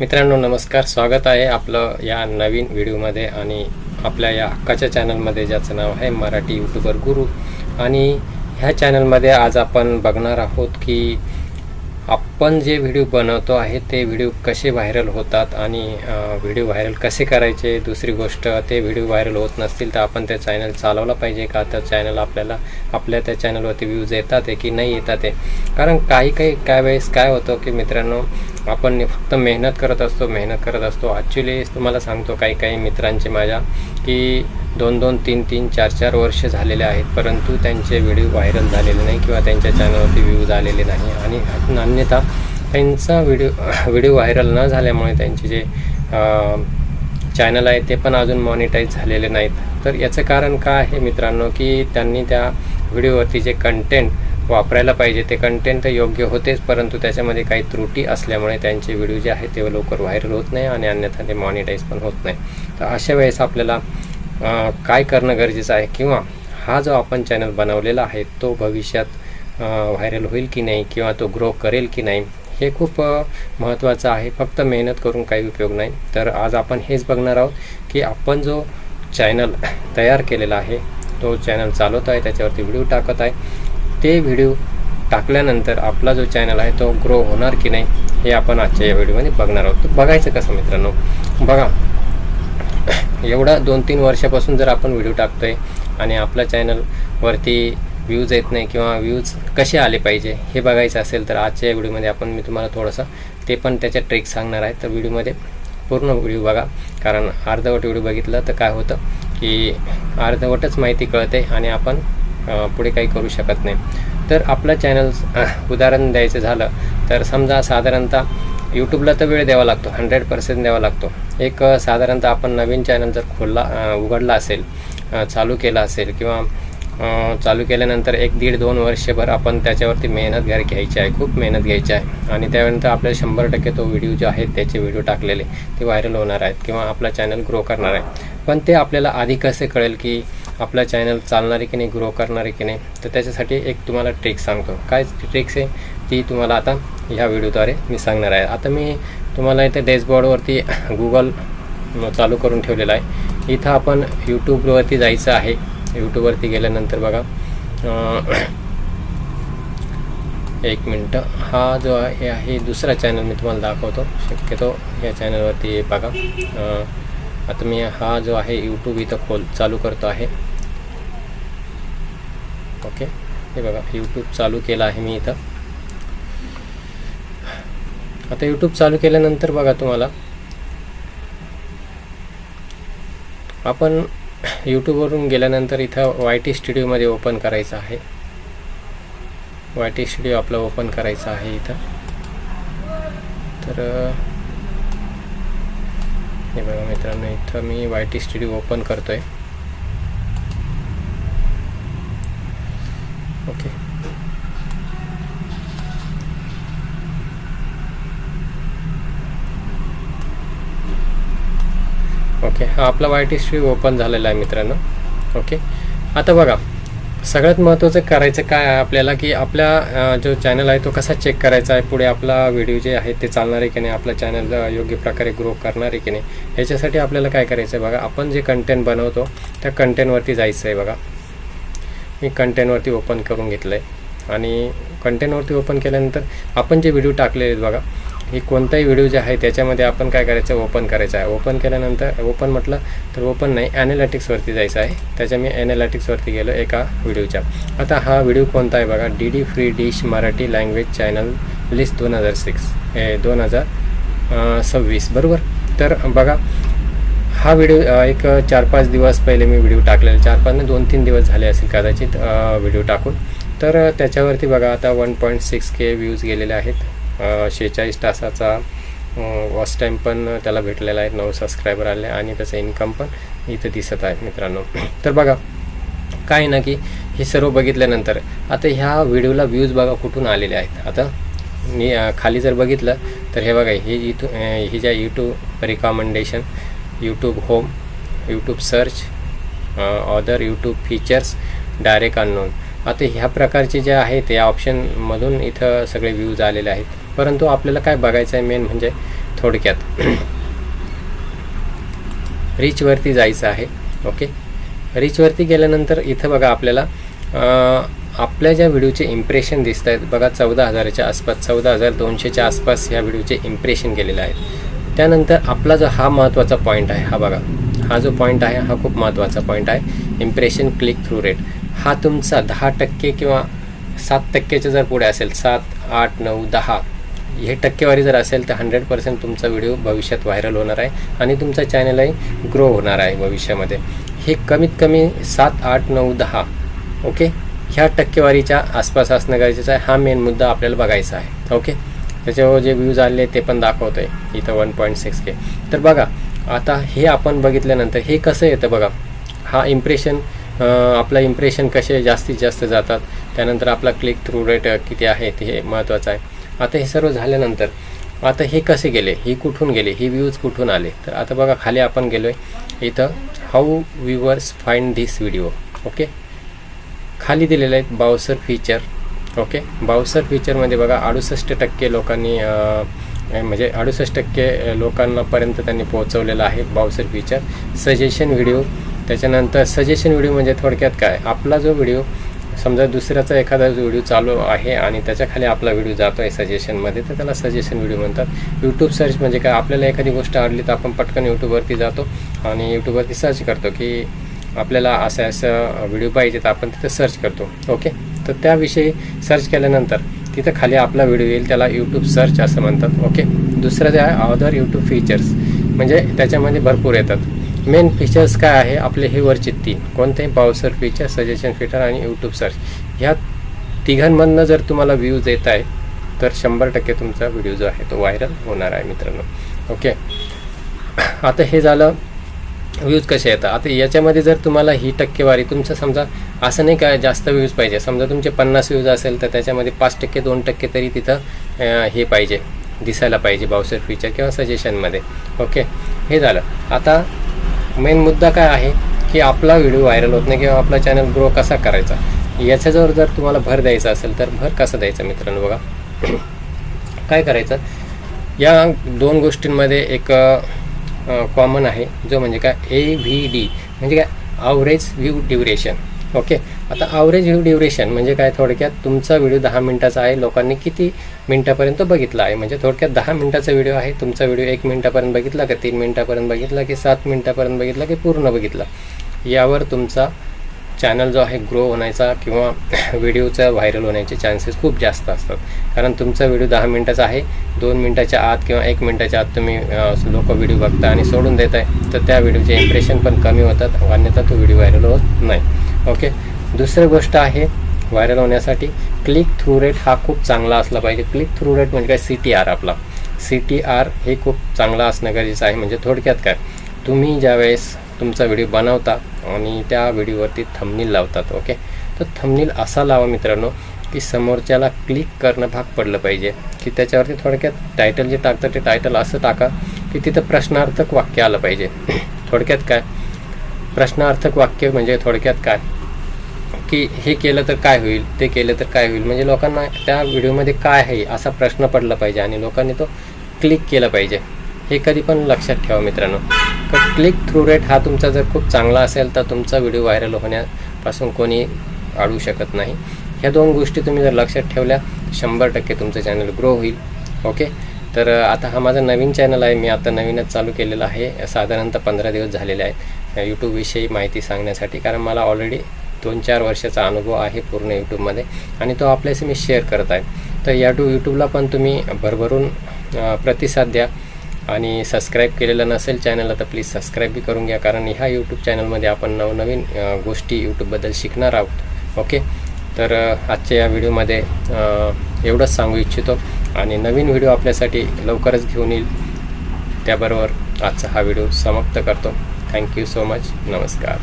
मित्रांनो नमस्कार. स्वागत आहे आपलं या नवीन व्हिडिओमध्ये आणि आपल्या या हक्काच्या चॅनलमध्ये ज्याचं नाव आहे मराठी यूट्यूबर गुरु. आणि ह्या चॅनलमध्ये आज आपण बघणार आहोत की आपण जे व्हिडिओ बनवतो आहे ते व्हिडिओ कसे व्हायरल होतात आणि व्हिडिओ व्हायरल कसे करायचे? दुसरी गोष्ट ते व्हिडिओ व्हायरल होत नसतील तर आपण ते चॅनल चालवलं पाहिजे का? त्या चॅनल आपल्याला आपल्या त्या चॅनलवरती व्ह्यूज येतात आहे की नाही येतात आहे? कारण काही काही काय वेळेस काय होतं की मित्रांनो आपण फक्त मेहनत करत असतो मेहनत करत असतो. ॲक्च्युली तुम्हाला सांगतो काही काही मित्रांचे माझ्या की दोन दोन तीन तीन चार चार वर्ष झालेले आहेत. परंतु त्यांचे व्हिडिओ व्हायरल झालेले नाही किंवा त्यांच्या चॅनलवरती व्ह्यूज आलेले नाही. आणि अन्यथा त्यांचा व्हिडिओ व्हिडिओ व्हायरल न झाल्यामुळे त्यांचे जे चॅनल आहे ते पण अजून मॉनिटाईज झालेले नाहीत. तर याचं कारण काय आहे मित्रांनो की त्यांनी त्या व्हिडिओवरती जे कंटेंट वापरायला पाहिजे ते कंटेंट तर योग्य होतेच परंतु त्याच्यामध्ये काही त्रुटी असल्यामुळे त्यांचे व्हिडिओ जे आहेत ते लवकर व्हायरल होत नाही आणि अन्यथा ते मॉनिटाईज पण होत नाही. तर अशा वेळेस आपल्याला काय करणं गरजेचं आहे किंवा हा जो आपण चॅनल बनवलेला आहे तो भविष्यात व्हायरल होईल की नाही किंवा तो ग्रो करेल की नाही हे खूप महत्त्वाचं आहे. फक्त मेहनत करून काही उपयोग नाही. तर आज आपण हेच बघणार आहोत की आपण जो चॅनल तयार केलेला आहे तो चॅनल चालवत आहे त्याच्यावरती व्हिडिओ टाकत आहे. ते व्हिडिओ टाकल्यानंतर आपला जो चॅनल आहे तो ग्रो होणार की नाही हे आपण आजच्या या व्हिडिओमध्ये बघणार आहोत. बघायचं कसं मित्रांनो? बघा एवढा दोन तीन वर्षापासून जर आपण व्हिडिओ टाकतोय आणि आपल्या चॅनलवरती व्ह्यूज येत नाही किंवा व्ह्यूज कसे आले पाहिजे हे बघायचं असेल तर आजच्या या व्हिडिओमध्ये आपण मी तुम्हाला थोडंसं ते पण त्याच्या ट्रिक सांगणार आहे. तर व्हिडिओमध्ये पूर्ण व्हिडिओ बघा. कारण अर्धवट व्हिडिओ बघितलं तर काय होतं की अर्धवटच माहिती कळते आणि आपण पुढे काही करू शकत नाही. तर आपलं चॅनल उदाहरण द्यायचं झालं तर समजा साधारणतः यूट्यूबला तर वेळ द्यावा लागतो हंड्रेड पर्सेंट द्यावा लागतो. एक साधारणतः आपण नवीन चॅनल जर खोलला उघडला असेल चालू केला असेल किंवा चालू केल्यानंतर एक दीड दोन वर्षभर आपण त्याच्यावरती मेहनत घ्या घ्यायची आहे खूप मेहनत घ्यायची आहे. आणि त्यानंतर आपल्याला शंभर टक्के तो व्हिडिओ जो आहे त्याचे व्हिडिओ टाकलेले ते व्हायरल होणार आहेत किंवा आपला चॅनल ग्रो करणार आहे. पण ते आपल्याला आधी कसे कळेल की आपला चॅनल चालणारे की नाही ग्रो करणार आहे की नाही तर त्याच्यासाठी एक तुम्हाला ट्रिक सांगतो. काय ट्रिक्स आहे? ती तुम्हाला आता ह्या व्हिडिओद्वारे मी सांगणार आहे. आता मी तुम्हाला इथे डॅशबोर्डवरती गुगल चालू करून ठेवलेला आहे. इथं आपण यूट्यूबवरती जायचं आहे. यूट्यूबवरती गेल्यानंतर बघा. एक मिनटं. हा जो आहे आहे दुसरा चॅनल मी तुम्हाला दाखवतो. शक्यतो या चॅनलवरती बघा. आता मी हा जो आहे यूट्यूब इथं खोल चालू करतो आहे. ओके. हे बघा यूट्यूब चालू केला आहे मी इथं. आता यूट्यूब चालू केल्यानंतर बघा तुम्हाला. आपण यूट्यूबवरून गेल्यानंतर इथं वाय टी स्टुडिओमध्ये ओपन करायचं आहे. वाय टी स्टुडिओ आपलं ओपन करायचं आहे इथं. तर हे बघा मित्रांनो इथं मी वाय टी स्टुडिओ ओपन करतोय. ओके ओके हा आपला वाईट हिस्ट्री ओपन झालेला आहे मित्रांनो. ओके आता बघा सगळ्यात महत्त्वाचं करायचं काय आहे आपल्याला की आपला जो चॅनल आहे तो कसा चेक करायचा आहे पुढे आपला व्हिडिओ जे आहे ते चालणार आहे की नाही आपला चॅनल योग्य प्रकारे ग्रो करणार आहे की नाही ह्याच्यासाठी आपल्याला काय करायचं आहे बघा आपण जे कंटेंट बनवतो त्या कंटेंटवरती जायचं आहे बघा. मी कंटेंटवरती ओपन करून घेतलं आहे आणि कंटेंटवरती ओपन केल्यानंतर आपण जे व्हिडिओ टाकलेले आहेत बघा हे कोणताही व्हिडिओ जे आहे त्याच्यामध्ये आपण काय करायचं? ओपन करायचं आहे. ओपन केल्यानंतर ओपन म्हटलं तर ओपन नाही ॲनालॅटिक्सवरती जायचं आहे. त्याच्या मी ॲनालॅटिक्सवरती गेलो एका व्हिडिओच्या आता हा व्हिडिओ कोणता आहे बघा? D D free dish Marathi language channel list दोन हजार सिक्स हे दोन हजार सव्वीस. बरोबर? तर बघा हा व्हिडिओ एक चार पाच दिवस पहिले मी व्हिडिओ टाकलेला. चार पाच दोन तीन दिवस झाले असेल कदाचित व्हिडिओ टाकून. तर त्याच्यावरती बघा आता one point six K views गेलेले आहेत. शेहेचाळीस तासाचा वॉच टाईम पण त्याला भेटलेला आहे. नऊ सबस्क्रायबर आले आणि त्याचं इन्कम पण इथं दिसत आहे मित्रांनो. तर बघा काय आहे ना की हे सर्व बघितल्यानंतर आता ह्या व्हिडिओला व्ह्यूज बघा कुठून आलेले आहेत. आता मी खाली जर बघितलं तर हे बघा हे इथू हे ही ज्या YouTube recommendation YouTube home YouTube search other YouTube features direct unknown आता ह्या प्रकारचे जे आहेत या ऑप्शनमधून इथं सगळे व्ह्यूज आलेले आहेत. परंतु आपल्याला काय बघायचं आहे मेन म्हणजे थोडक्यात. रिचवरती जायचं आहे ओके रिचवरती गेल्यानंतर इथं बघा आपल्याला आपल्या ज्या व्हिडिओचे इम्प्रेशन दिसत आहेत बघा चौदा हजाराच्या आसपास चौदा हजार दोनशेच्या आसपास ह्या व्हिडिओचे इम्प्रेशन गेलेले आहेत. त्यानंतर आपला जो हा महत्त्वाचा पॉईंट आहे हा बघा. हा जो पॉईंट आहे हा खूप महत्त्वाचा पॉईंट आहे. इम्प्रेशन क्लिक थ्रू रेट हा तुमचा दहा टक्के किंवा सात टक्केच्या जर पुढे असेल सात आठ नऊ दहा हे टक्केवारी जर असेल तर हंड्रेड पर्सेंट तुमचा व्हिडिओ भविष्यात व्हायरल होणार आहे आणि तुमचा चॅनलही ग्रो होणार आहे भविष्यामध्ये. हे कमीत कमी सात आठ नऊ दहा ओके ह्या टक्केवारीच्या आसपास असणं गरजेचं आहे. हा मेन मुद्दा आपल्याला बघायचा आहे ओके त्याच्यावर जे व्ह्यूज आले ते पण दाखवतं आहे इथं वन पॉईंट सिक्स के तर बघा आता हे आपण बघितल्यानंतर हे कसं येतं बघा? हा इम्प्रेशन आपला इम्प्रेशन कसे जास्तीत जास्त जातात? त्यानंतर आपला क्लिक थ्रू रेट किती आहे? ते हे महत्त्वाचं आहे. आता हे सर्व झाल्यानंतर आता हे कसे गेले? ही कुठून गेले? ही व्ह्यूज कुठून आले? तर आता बघा खाली आपण गेलो आहे इथं how viewers find this video okay खाली दिलेलं आहेत बाउसर फीचर ओके बावसर फीचरमध्ये बघा अडुसष्ट टक्के लोकांनी म्हणजे अडुसष्ट टक्के लोकांनापर्यंत त्यांनी पोहोचवलेलं आहे बाउसर फीचर सजेशन व्हिडिओ त्याच्यानंतर सजेशन व्हिडिओ म्हणजे थोडक्यात काय? आपला जो व्हिडिओ समजा दुसऱ्याचा एखादा व्हिडिओ चालू आहे आणि त्याच्याखाली आपला व्हिडिओ जातो आहे सजेशनमध्ये तर त्याला सजेशन व्हिडिओ म्हणतात. यूट्यूब सर्च म्हणजे काय? आपल्याला एखादी गोष्ट आवडली तर आपण पटकन यूट्यूबवरती जातो आणि यूट्यूबवरती सर्च करतो की आपल्याला असं असं व्हिडिओ पाहिजे तर आपण तिथं सर्च करतो. ओके तर त्याविषयी सर्च केल्यानंतर तिथं खाली आपला व्हिडिओ येईल त्याला यूट्यूब सर्च असं म्हणतात. ओके दुसरं जे आहे अदर यूट्यूब फीचर्स म्हणजे त्याच्यामध्ये भरपूर येतात. मेन फीचर्स काय आहे? आपले हे वरचे तीन. कोणतेही पावसर फीचर सजेशन फीचर आणि यूट्यूब सर्च ह्या तिघांमधनं जर तुम्हाला व्ह्यूज येत आहे तर शंभर टक्के तुमचा व्हिडिओ जो आहे तो व्हायरल होणार आहे मित्रांनो. ओके आता हे झालं व्ह्यूज कसे येतात? आता याच्यामध्ये जर तुम्हाला ही टक्केवारी तुमचं समजा असं नाही का जास्त व्ह्यूज पाहिजे. समजा तुमचे पन्नास व्ह्यूज असेल तर त्याच्यामध्ये पाच टक्के दोन टक्के तरी तिथं हे पाहिजे. दिसायला पाहिजे बाउसर फीचर किंवा सजेशनमध्ये ओके हे झालं. आता मेन मुद्दा काय आहे की आपला व्हिडिओ व्हायरल होत नाही किंवा आपला चॅनल ग्रो कसा करायचा? याच्याजवळ जर तुम्हाला भर द्यायचा असेल तर भर कसा द्यायचा मित्रांनो बघा? काय करायचं? या दोन गोष्टींमध्ये एक कॉमन आहे जो म्हणजे काय ए व्ही डी म्हणजे काय ॲव्हरेज व्ह्यू ड्युरेशन ओके आता आवरेज व्ह्यू ड्युरेशन म्हणजे काय? थोडक्यात तुमचा व्हिडिओ दहा मिनटाचा आहे. लोकांनी किती मिनटापर्यंत बघितला आहे? म्हणजे थोडक्यात दहा मिनटाचा व्हिडिओ आहे. तुमचा व्हिडिओ एक मिनटापर्यंत बघितला का तीन मिनटापर्यंत बघितला की सात मिनटापर्यंत बघितला की पूर्ण बघितला? यावर तुमचा चॅनल जो आहे ग्रो होण्याचा किंवा व्हिडिओचा व्हायरल होण्याचे चान्सेस खूप जास्त असतात. कारण तुमचा व्हिडिओ दहा मिनटाचा आहे. दोन मिनटाच्या आत किंवा एक मिनटाच्या आत तुम्ही लोक व्हिडिओ बघता आणि सोडून देत आहे तर त्या व्हिडिओचे इम्प्रेशन पण कमी होतात. अन्यथा तो व्हिडिओ व्हायरल होत नाही. ओके दुसरी गोष्ट आहे व्हायरल होण्यासाठी क्लिक थ्रू रेट हा खूप चांगला असला पाहिजे. क्लिक थ्रू रेट म्हणजे काय? सी टी आर आपला. सी टी आर हे खूप चांगला असणं गरजेचं आहे. म्हणजे थोडक्यात काय? तुम्ही ज्यावेळेस तुमचा व्हिडिओ बनवता आणि त्या व्हिडिओवरती थंबनील लावतात ओके तर थंबनील असा लावा मित्रांनो की समोरच्याला क्लिक करणं भाग पडलं पाहिजे. की त्याच्यावरती थोडक्यात टायटल जे टाकतं ते टायटल असं टाका की तिथं प्रश्नार्थक वाक्य आलं पाहिजे. थोडक्यात काय? प्रश्नार्थक वाक्य म्हणजे थोडक्यात काय? की हे केलं तर काय होईल ते केलं तर काय होईल. म्हणजे लोकांना त्या व्हिडिओमध्ये काय आहे असा प्रश्न पडला पाहिजे आणि लोकांनी तो क्लिक केला पाहिजे. हे कधी पण लक्षात ठेवा मित्रांनो. तर क्लिक थ्रू रेट हा तुमचा जर खूप चांगला असेल तर तुमचा व्हिडिओ व्हायरल होण्यापासून कोणी अडवू शकत नाही. ह्या दोन गोष्टी तुम्ही जर लक्षात ठेवल्या शंभर टक्के तुमचं चॅनल ग्रो होईल. ओके? तर आता हा माझा नवीन चॅनल आहे. मी आता नवीनच चालू केलेला आहे. साधारणतः पंधरा दिवस झालेले आहे यूट्यूबविषयी माहिती सांगण्यासाठी. कारण मला ऑलरेडी दोन चार वर्षाचा अनुभव आहे पूर्ण यूट्यूबमध्ये आणि तो आपल्याशी मी शेअर करत आहे. तर या टू यूट्यूबला पण तुम्ही भरभरून प्रतिसाद द्या. आणि सबस्क्राईब केलेलं नसेल चॅनलला तर प्लीज सबस्क्राईबही करून घ्या. कारण ह्या यूट्यूब चॅनलमध्ये आपण नवनवीन गोष्टी यूट्यूबबद्दल शिकणार आहोत. ओके तर आजच्या या व्हिडिओमध्ये एवढंच सांगू इच्छितो. आणि नवीन व्हिडिओ आपल्यासाठी लवकरच घेऊन येईल. त्याबरोबर आजचा हा व्हिडिओ समाप्त करतो. थँक्यू सो मच नमस्कार.